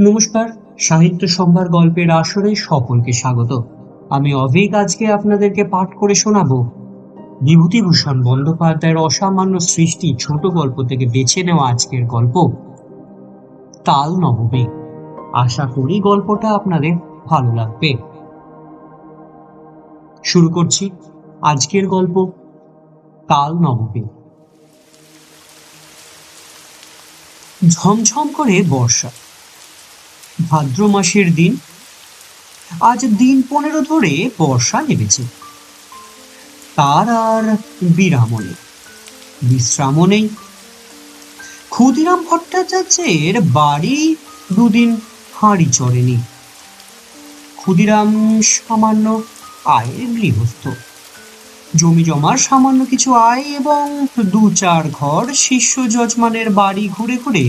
নমস্কার, সাহিত্য সম্ভার গল্পের আসরে সকলকে স্বাগত। আমি অভিক আজকে আপনাদেরকে পাঠ করে শোনাবো। বিভূতিভূষণ বন্দ্যোপাধ্যায়ের অসামান্য সৃষ্টি ছোট গল্প থেকে বেছে নেওয়া আজকের গল্প। তাল নবমী। আশা করি গল্পটা আপনাদের ভালো লাগবে। শুরু করছি আজকের গল্প, তাল নবমী। ঝমঝম করে বর্ষা। ভাদ্র মাসের দিন, আজ দিন পনেরো ধরে বর্ষা নেমেছে। তার আর বিরামও নেই, বিশ্রামও নেই। ক্ষুদিরাম ভট্টাচার্যের বাড়ি দুদিন হাঁড়ি চড়েনি। ক্ষুদিরাম সামান্য আয়ের গৃহস্থ। জমি জমার সামান্য কিছু আয় এবং দু চার ঘর শিষ্য যজমানের বাড়ি ঘুরে ঘুরে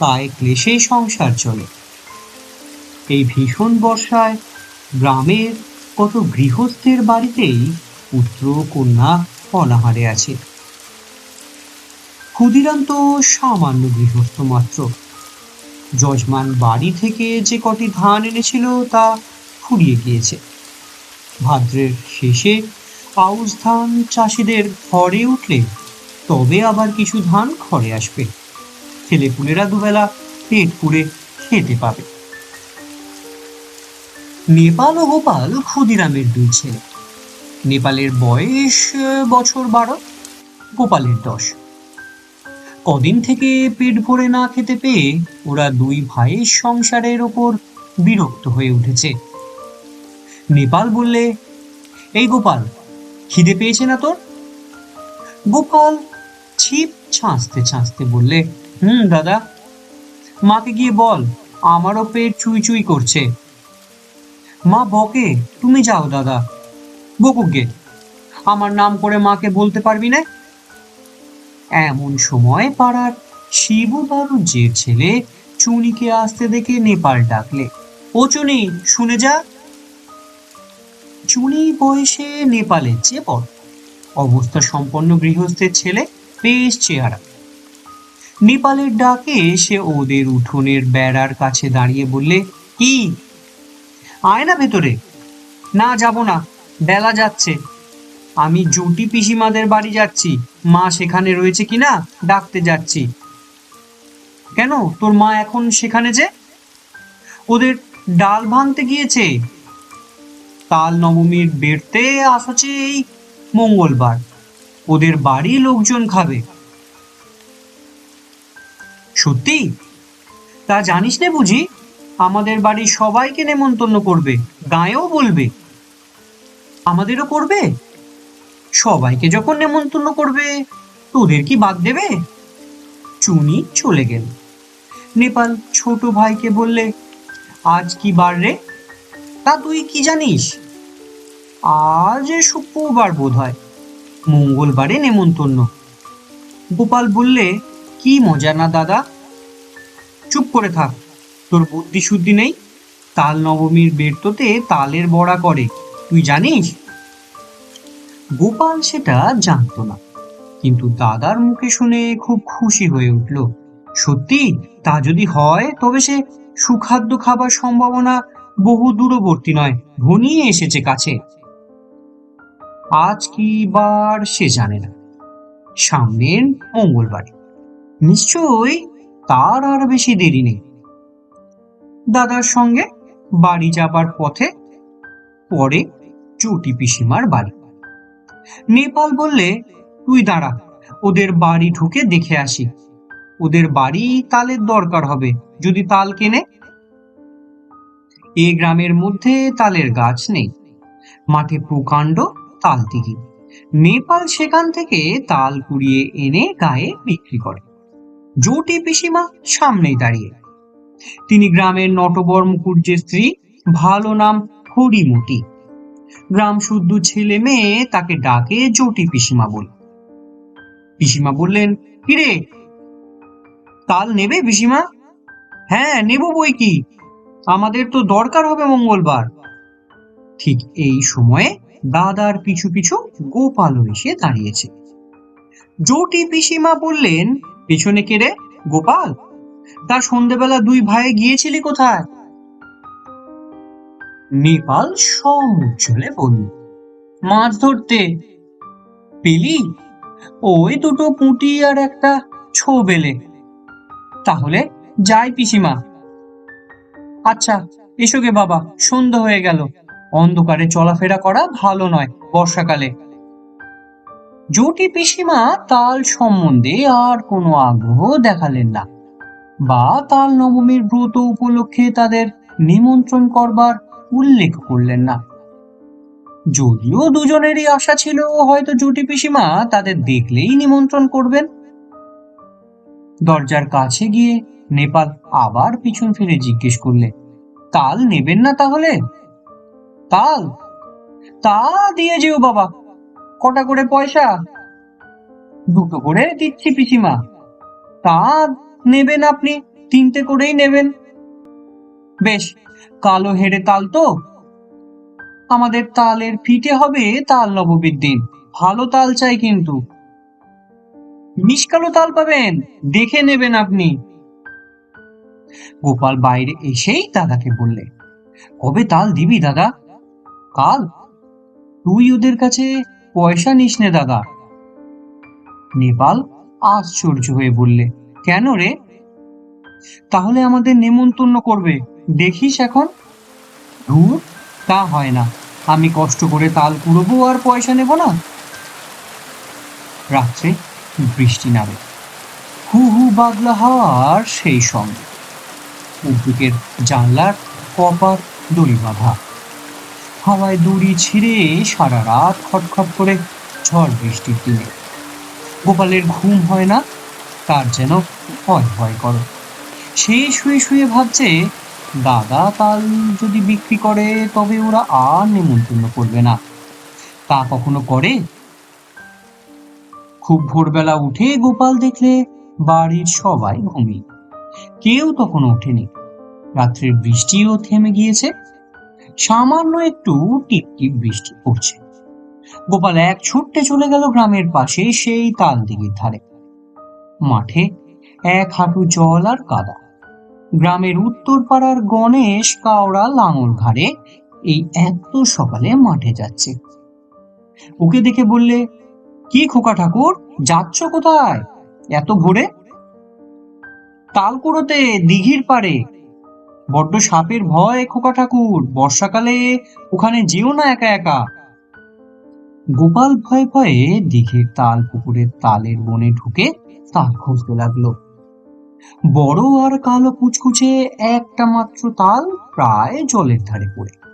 কায় ক্লেশে সংসার চলে। এই ভীষণ বর্ষায় গ্রামের কত গৃহস্থের বাড়িতেই পুত্র, কন্যা অনাহারে আছে। ক্ষুদিরাম তো সামান্য গৃহস্থ মাত্র। যজমান বাড়ি থেকে যে কটি ধান এনেছিল তা ফুরিয়ে গিয়েছে। ভাদ্রের শেষে আউশ ধান চাষিদের ঘরে উঠলে তবে আবার কিছু ধান ঘরে আসবে। ছেলেপুলেরা দুবেলা পেট পুড়ে খেতে পাবে। নেপাল ও গোপাল ক্ষুদিরামের দুই ছেলে নেপালের বয়স বছর বারো গোপালের দশ। কদিন থেকে পেট ভরে না খেতে পেয়ে ওরা দুই ভাইয়ের সংসারের ওপর বিরক্ত হয়ে উঠেছে। নেপাল বললে, এই গোপাল, খিদে পেয়েছে না তোর? গোপাল ছিপ ছাঁচতে ছাঁচতে বললে, হুম, দাদা। মাকে গিয়ে বল, আমারও পেট চুই চুই করছে। মা বকে, তুমি যাও দাদা। বকুক আমার নাম করে মাকে বলতে পারবি না? এমন সময় পাড়ার শিবু বাবুর যে ছেলে চুনিকে আসতে দেখে নেপাল ডাকলে, ও চুনি, শুনে যা। চুনি বয়সে নেপালের চেয়ে বড়। অবস্থা সম্পন্ন গৃহস্থের ছেলে, বেশ চেহারা। নেপালের ডাকে সে ওদের উঠোনের বেড়ার কাছে দাঁড়িয়ে বললে, কি আয় না ভেতরে? না, যাব না। বেলা যাচ্ছে। আমি জুটি পিসিমাদের বাড়ি যাচ্ছি। মা সেখানে রয়েছে কিনা ডাকতে যাচ্ছি। কেন? তোর মা এখন সেখানে যে? ওদের ডাল ভাঙতে গিয়েছে। তাল নবমীর বেরতে আসছে এই মঙ্গলবার। ওদের বাড়ি লোকজন খাবে। সত্যি? তা জানিস না বুঝি? আমাদের বাড়ির সবাইকে নেমন্তন্ন করবে, গায়েও বলবে। আমাদেরও করবে? সবাইকে যখন নেমন্তন্ন করবে, তোদের কি বাদ দেবে? চুনি চলে গেল। নেপাল ছোট ভাইকে বললে, আজ কি বার রে? তা তুই কি জানিস? আজ শুক্রবার বোধ হয় মঙ্গলবারে নেমন্তন্ন। গোপাল বললে, কি মজা না দাদা? চুপ করে থাক। তোর বুদ্ধি শুদ্ধি নেই? তাল নবমীর বেরতোতে তালের বড়া করে। তুই জানিস? গোপাল সেটা জানতো না। কিন্তু দাদার মুখে শুনে খুব খুশি হয়ে উঠল। সত্যি? তা যদি হয়, তবে সে সুখাদ্য খাবার সম্ভাবনা বহু দূরবর্তী নয়। ঘনিয়ে এসেছে কাছে। আজ কি বার সে জানে না। সামনের মঙ্গলবার। নিশ্চয়ই তার আর বেশি দেরি নেই। দাদার সঙ্গে বাড়ি যাবার পথে পরে চুটি পিসিমার বাড়ি। নেপাল বললে, তুই দাঁড়া, ওদের বাড়ি ঢুকে দেখে আসি। ওদের বাড়ি তালের দরকার হবে, যদি তাল কেনে। এ গ্রামের মধ্যে তালের গাছ নেই। মাঠে প্রকাণ্ড তাল দিঘি নেপাল সেখান থেকে তাল কুড়িয়ে এনে গায়ে বিক্রি করে। জোটে পিসিমা সামনেই দাঁড়িয়ে। তিনি গ্রামের নটবর মুখুর্জের স্ত্রী, ভালো নাম হরিমতি। গ্রাম শুদ্ধ ছেলে মেয়ে তাকে ডাকে জটি পিসিমা বলে। পিসিমা বললেন, কিরে, তাল নেবে পিসিমা? হ্যাঁ নেব বই কি? আমাদের তো দরকার হবে মঙ্গলবার। ঠিক এই সময়ে দাদার পিছু পিছু গোপালও এসে দাঁড়িয়েছে। জটি পিসিমা বললেন, পেছনে কে রে? গোপাল? তা সন্ধেবেলা দুই ভাই গিয়েছিলি কোথায়? নেপাল সমুজ্জ্বলে বলল মাছ ধরতে পেলি? ওই দুটো পুঁটি আর একটা ছো বেলে তাহলে যাই পিসিমা। আচ্ছা এসো গে বাবা সন্ধ্যা হয়ে গেল। অন্ধকারে চলাফেরা করা ভালো নয় বর্ষাকালে। জটি পিসিমা তাল সম্বন্ধে আর কোনো আগ্রহ দেখালেন না। বা তাল নবমীর ব্রত উপলক্ষে তাদের নিমন্ত্রণ করবার উল্লেখ করলেন না। যদিও দুজনেরই আশা ছিল, হয়তো জটি পিসিমা তাদের দেখলেই নিমন্ত্রণ করবেন। দরজার কাছে গিয়ে নেপাল আবার পিছন ফিরে জিজ্ঞেস করলে তাল নেবেন না তাহলে? তাল? তা দিয়ে যেও বাবা, কটা করে পয়সা? দুটো করে দিচ্ছি পিসিমা, তা নেবেন আপনি, তিনটে করেই নেবেন। বেশ, কালো হেড়ে তাল তো। আমাদের তালের পিঠে হবে তাল নবমীর দিন ভালো তাল চাই কিন্তু। নিষ্কালো তাল পাবেন, দেখে নেবেন আপনি। গোপাল বাইরে এসেই দাদাকে বললে, কবে তাল দিবি দাদা? কাল? তুই ওদের কাছে পয়সা নিস নে দাদা। নেপাল আশ্চর্য হয়ে বললে কেন রে? তাহলে আমাদের নেমন্তন্ন করবে। দেখিস এখন। ধুর, তা হয় না। আমি কষ্ট করে তাল কুড়বো আর পয়সা নেব না। রাত্রে বৃষ্টি নামে। হু হু বাদলা হাওয়ার সেই সঙ্গে। উদ্যোগের জানলার কপার দড়ি বাঁধা। হাওয়ায় দড়ি ছিঁড়ে সারা রাত খটখট করে ঝড় বৃষ্টির দিনে। গোপালের ঘুম হয় না। তার যেন ভয় ভয় করো। সে শুয়ে শুয়ে ভাবছে, দাদা তাল যদি বিক্রি করে, তবে ওরা আর নেমন্তন্ন করবে না। তা কখনো করে? খুব ভোরবেলা উঠে গোপাল দেখলে বাড়ির সবাই ঘুমিয়ে। কেউ তখন ওঠেনি। রাত্রের বৃষ্টিও থেমে গিয়েছে। সামান্য একটু টিপটিপ বৃষ্টি পড়ছে। গোপাল এক ছুটতে চলে গেল গ্রামের পাশে সেই তাল দিঘির ধারে। মাঠে এক হাঁটু জল আর কাদা। গ্রামের উত্তর পাড়ার গণেশ কাওড়া লাঙল ঘাড়ে এই এত সকালে মাঠে যাচ্ছে। ওকে দেখে বললে, কি খোকা ঠাকুর, যাচ্ছ কোথায়? এত ভোরে? তাল কুড়োতে দিঘির পারে বড্ড সাপের ভয় খোকা ঠাকুর, বর্ষাকালে ওখানে যেও না একা একা। গোপাল ভয়ে ভয়ে দিঘির তাল পুকুরের তালের বনে ঢুকে তাল খুঁজতে লাগল। বড় আর কালো কুচকুচে একটা মাত্র তাল প্রায় জলের ধারে পড়ে।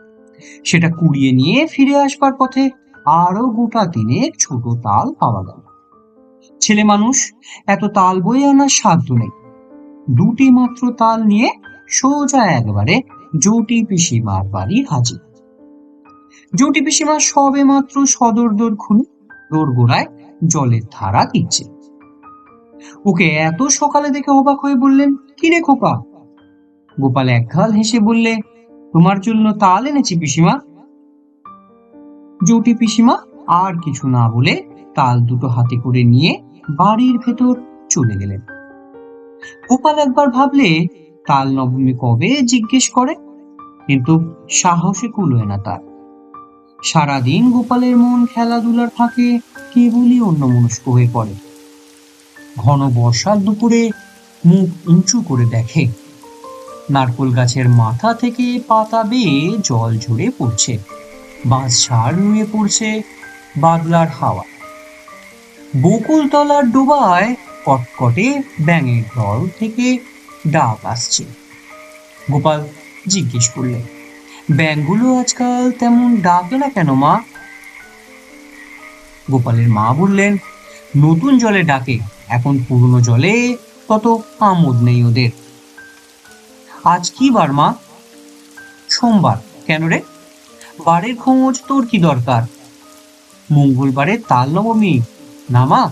সেটা কুড়িয়ে নিয়ে ফিরে আসবার পথে আরও গোটা দিনের ছোট তাল পাওয়া গেল। ছেলে মানুষ, এত তাল বয়ে আনার সাধ্য নেই। দুটি মাত্র তাল নিয়ে সোজা একবারে জটি পিসিমার বাড়ি হাজির। জটি পিসিমা সবে মাত্র সদর দোর খুলে দোর গোড়ায় জলের ধারা দিচ্ছে। ওকে এত সকালে দেখে অবাক হয়ে বললেন, কি রে খোকা? গোপাল একঘাল হেসে বললে, তোমার জন্য তাল এনেছি পিসিমা। জটি পিসিমা, আর কিছু না বলে তাল দুটো হাতে করে নিয়ে বাড়ির ভেতর চলে গেলেন। গোপাল একবার ভাবলে, তাল নবমী কবে জিজ্ঞেস করে? কিন্তু সাহসে কুলোয় না তার। সারাদিন গোপালের মন খেলাধুলার ফাঁকে কেবলই অন্যমনস্ক হয়ে পড়ে। ঘন বর্ষার দুপুরে মুখ উঁচু করে দেখে। নারকোল গাছের মাথা থেকে পাতা বেয়ে জল ঝরে পড়ছে। বাঁশ ঝাড় নুয়ে পড়ছে বাদলার হাওয়া। বকুলতলার ডোবায় কটকটে ব্যাঙের দল থেকে ডাক আসছে। গোপাল জিজ্ঞেস করলে, ব্যাঙগুলো আজকাল তেমন ডাকে না কেন মা? গোপালের মা বললেন, নতুন জলে ডাকে। এখন পুরনো জলে তত আমোদ নেই ওদের। আজ কি বার, মা? সোমবার, কেন রে? বারের খোঁজ তোর কি দরকার? মঙ্গলবারে তাল নবমী, না মা?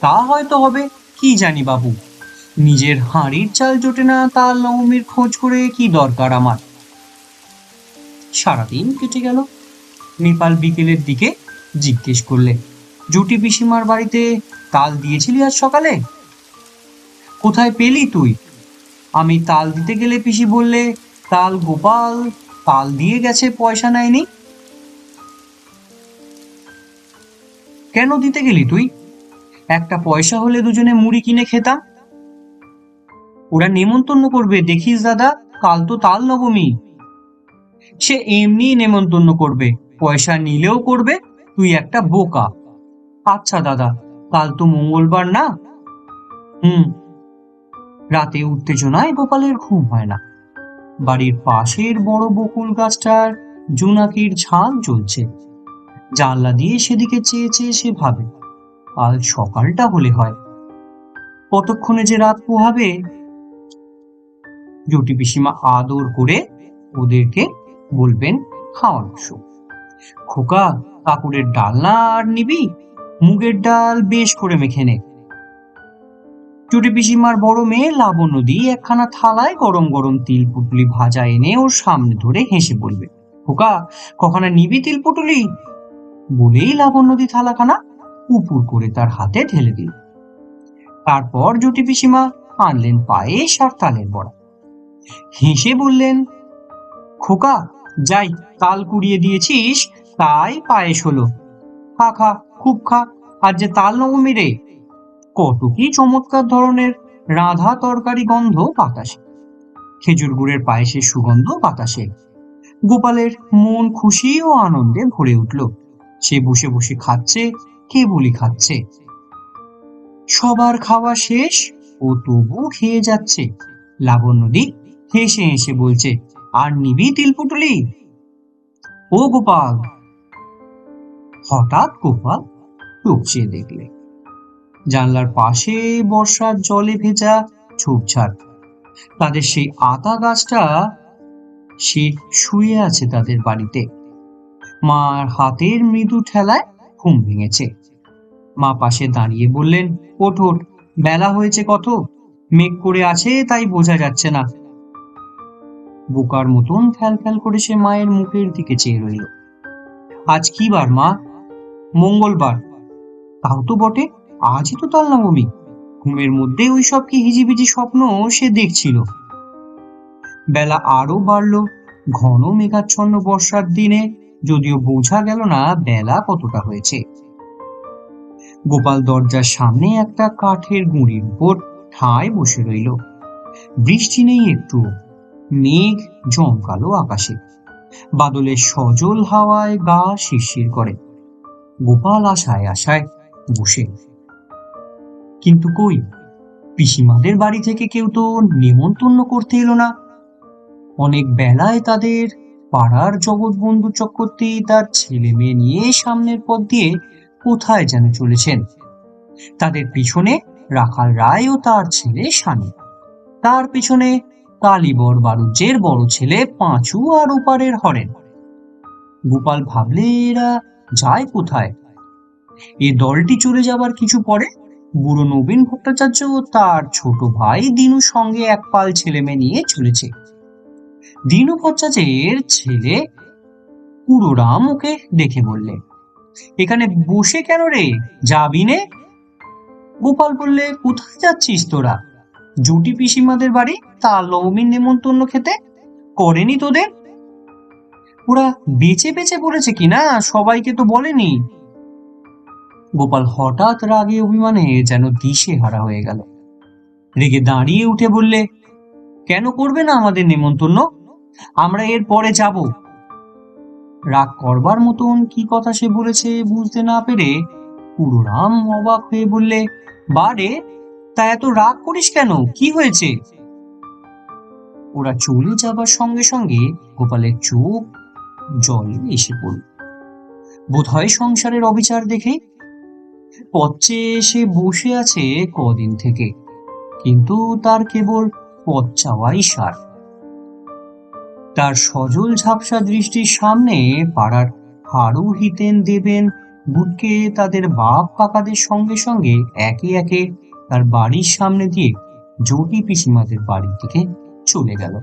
তা হয়তো হবে, কি জানি বাবু। নিজের হাঁড়ির চাল জোটে না তাল নবমীর খোঁজ করে কি দরকার আমার? সারাদিন কেটে গেল। নেপাল বিকেলের দিকে জিজ্ঞেস করলে, জুটি পিসিমার বাড়িতে তাল দিয়েছিলি আজ সকালে? কোথায় পেলি তুই? আমি তাল দিতে গেলে পিসি বললে, তাল গোপাল, তাল দিয়ে গেছে, পয়সা নেয়নি? কেন দিতে গেলি তুই? একটা পয়সা হলে দুজনে মুড়ি কিনে খেতাম। ওরা নেমন্তন্ন করবে, দেখিস দাদা, কাল তো তাল নবমী। সে এমনি নেমন্তন্ন করবে, পয়সা নিলেও করবে, তুই একটা বোকা। আচ্ছা দাদা কাল তো মঙ্গলবার না? হুম। রাতে উত্তেজনায় গোপালের ঘুম হয় না। বাড়ির পাশের বড় বকুল গাছটার জোনাকির ঝাঁক জ্বলছে জানলা দিয়ে সেদিকে চেয়ে চেয়ে সে ভাবে, কাল সকালটা হলে হয়। কতক্ষণে যে রাত পোহাবে? জুটি পিসিমা আদর করে ওদেরকে বলবেন খাওয়ান খোকা, কাকুরের ডালনা আর নিবি? মুগের ডাল বেশ করে মেখে নে। চুটি পিসিমার বড় মেয়ে লাবণ্য দিয়ে একখানা থালায় গরম গরম তিল পুটুলি ভাজা এনে ওর সামনে ধরে হেসে বলবে, খোকা, কখনো নিবি তিল পুটুলি? বলেই লাবণ্যদি থালাখানা উপুর করে তার হাতে ঢেলে দিল। তারপর জুটি পিসিমা আনলেন পায়েস আর তালের বড়া। হেসে বললেন, খোকা, যাই, তাল কুড়িয়ে দিয়েছিস, তাই পায়েস হলো। খা খা, খুব খা। আর যে তাল নবমী রে, কত কি চমৎকার ধরনের রাধা তরকারি গন্ধ বাতাসে। খেজুর গুড়ের পায়েসের সুগন্ধ বাতাসে। গোপালের মন খুশি ও আনন্দে ভরে উঠল। সে বসে বসে খাচ্ছে, কে বলি খাচ্ছে। সবার খাওয়া শেষ ও তবু খেয়ে যাচ্ছে। লাবণ্যদি হেসে হেসে বলছে, আর নিবি তিলপুটুলি? ও গোপাল হঠাৎ গোপাল টপচিয়ে দেখলে। জানলার পাশে বর্ষার জলে ভেজা ঝোপঝাড়। তাদের সেই আতা গাছটা সে শুয়ে আছে তাদের বাড়িতে। মার হাতের মৃদু ঠেলায় ঘুম ভেঙেছে। মা পাশে দাঁড়িয়ে বললেন, ওঠ ওঠ, বেলা হয়েছে কত? মেঘ করে আছে তাই বোঝা যাচ্ছে না। বোকার মতন ফ্যাল ফ্যাল করে সে মায়ের মুখের দিকে চেয়ে রইল। আজ কি বার মা? মঙ্গলবার। তাও তো বটে, আজই তো তাল নবমী ঘুমের মধ্যে ওই সব কি হিজিবিজি স্বপ্ন সে দেখছিল। বেলা আরও বাড়লো, ঘন মেঘাচ্ছন্ন বর্ষার দিনে যদিও বোঝা গেল না বেলা কতটা হয়েছে। গোপাল দরজার সামনে একটা কাঠের গুঁড়ির উপর ঠায় বসে রইল। বৃষ্টি নেই একটু, মেঘ জমকালো আকাশে। বাদলের সজল হাওয়ায় গা শিরশির করে। গোপাল আশায় আশায় বসে। কিন্তু কই, পিসিমাদের বাড়ি থেকে কেউ তো নেমন্তন্ন করতে এলো না। অনেক বেলায় তাদের পাড়ার জগৎবন্ধু চক্রবর্তী তার ছেলে মেয়ে নিয়ে সামনের পথ দিয়ে কোথায় যেন চলেছেন। তাদের পিছনে রাখাল রায় ও তার ছেলে শানি। তার পিছনে কালীবর বারুজ্যের বড় ছেলে পাঁচু আর ওপারের হরেন। গোপাল ভাবলে এরা যায় কোথায়? এ দলটি চলে যাবার কিছু পরে বুড়ো নবীন ভট্টাচার্য ও তার ছোট ভাই দিনু সঙ্গে এক পাল ছেলে মেয়ে নিয়ে চলেছে। দিনু ভট্টাচার্যের ছেলে পুরোরাম ওকে দেখে বললে, এখানে বসে কেন রে? যাবি নে? গোপাল বললে, কোথায় যাচ্ছিস তোরা? জুটি পিসিমাদের বাড়ি? তা লৌমিন নেমন্তন্ন খেতে? করেনি তোদের? ওরা বেঁচে বেঁচে পড়েছে কিনা সবাইকে তো বলেনি। গোপাল হঠাৎ রাগে অভিমানে যেন দিশে হারা হয়ে গেল। রেগে দাঁড়িয়ে উঠে বললে, কেন করবে না আমাদের নেমন্তন্ন আমরা এর পরে যাব। রাগ করবার মতন কি কথা সে বলেছে বুঝতে না পেরে পুরোরাম অবাক হয়ে বললে বারে তা এত রাগ করিস কেন? কি হয়েছে? ওরা চলে যাবার সঙ্গে সঙ্গে গোপালের চোখ জলে এসে পড়ল। বোধহয় সংসারের অবিচার দেখে পথে এসে বসে আছে কদিন থেকে, কিন্তু তার কেবল পথ চাওয়াই সার। তার সজল ঝাপসা দৃষ্টির সামনে পাড়ার হাড়ু হিতেন দেবেন বুটকে তাদের বাপ কাকাদের সঙ্গে সঙ্গে একে একে তার বাড়ির সামনে দিয়ে জটি পিসিমাদের বাড়ির দিকে চলে গেল।